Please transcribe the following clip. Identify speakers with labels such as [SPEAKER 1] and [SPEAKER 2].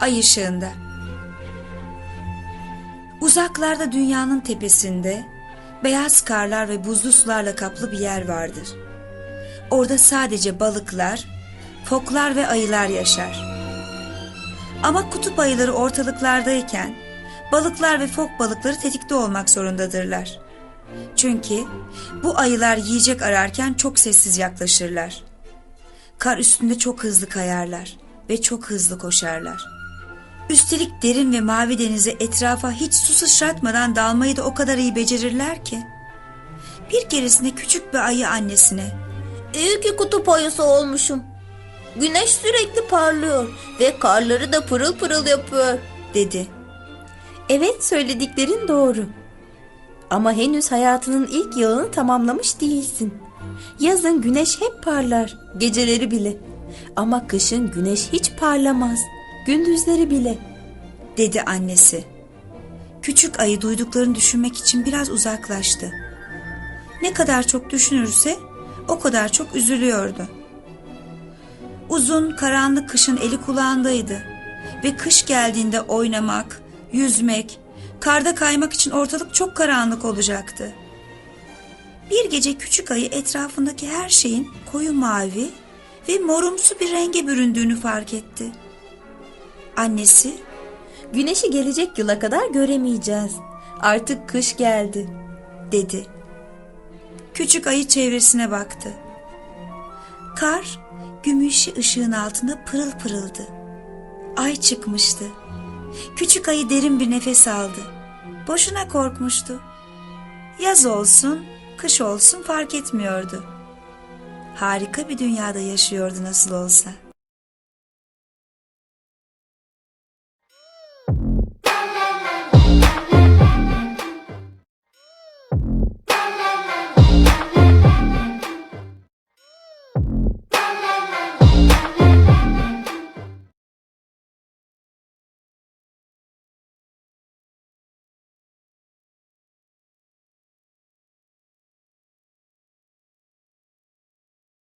[SPEAKER 1] Ay ışığında. Uzaklarda dünyanın tepesinde beyaz karlar ve buzlu sularla kaplı bir yer vardır. Orada sadece balıklar, foklar ve ayılar yaşar. Ama kutup ayıları ortalıklardayken balıklar ve fok balıkları tetikte olmak zorundadırlar. Çünkü bu ayılar yiyecek ararken çok sessiz yaklaşırlar. Kar üstünde çok hızlı kayarlar ve çok hızlı koşarlar. Üstelik derin ve mavi denize etrafa hiç su sıçratmadan dalmayı da o kadar iyi becerirler ki. Bir keresinde küçük bir ayı annesine
[SPEAKER 2] İyi ki kutup ayısı olmuşum. Güneş sürekli parlıyor ve karları da pırıl pırıl yapıyor.
[SPEAKER 1] dedi.
[SPEAKER 3] Evet söylediklerin doğru. Ama henüz hayatının ilk yılını tamamlamış değilsin. Yazın güneş hep parlar, geceleri bile. Ama kışın güneş hiç parlamaz, gündüzleri bile.
[SPEAKER 1] dedi annesi. Küçük ayı duyduklarını düşünmek için biraz uzaklaştı. Ne kadar çok düşünürse o kadar çok üzülüyordu. Uzun karanlık kışın eli kulağındaydı ve kış geldiğinde oynamak, yüzmek, karda kaymak için ortalık çok karanlık olacaktı. Bir gece küçük ayı etrafındaki her şeyin koyu mavi ve morumsu bir renge büründüğünü fark etti. Annesi
[SPEAKER 3] Güneşi gelecek yıla kadar göremeyeceğiz. Artık kış geldi.
[SPEAKER 1] dedi. Küçük ayı çevresine baktı. Kar gümüşü ışığın altında pırıl pırıldı. Ay çıkmıştı. Küçük ayı derin bir nefes aldı. Boşuna korkmuştu. Yaz olsun, kış olsun fark etmiyordu. Harika bir dünyada yaşıyordu nasıl olsa.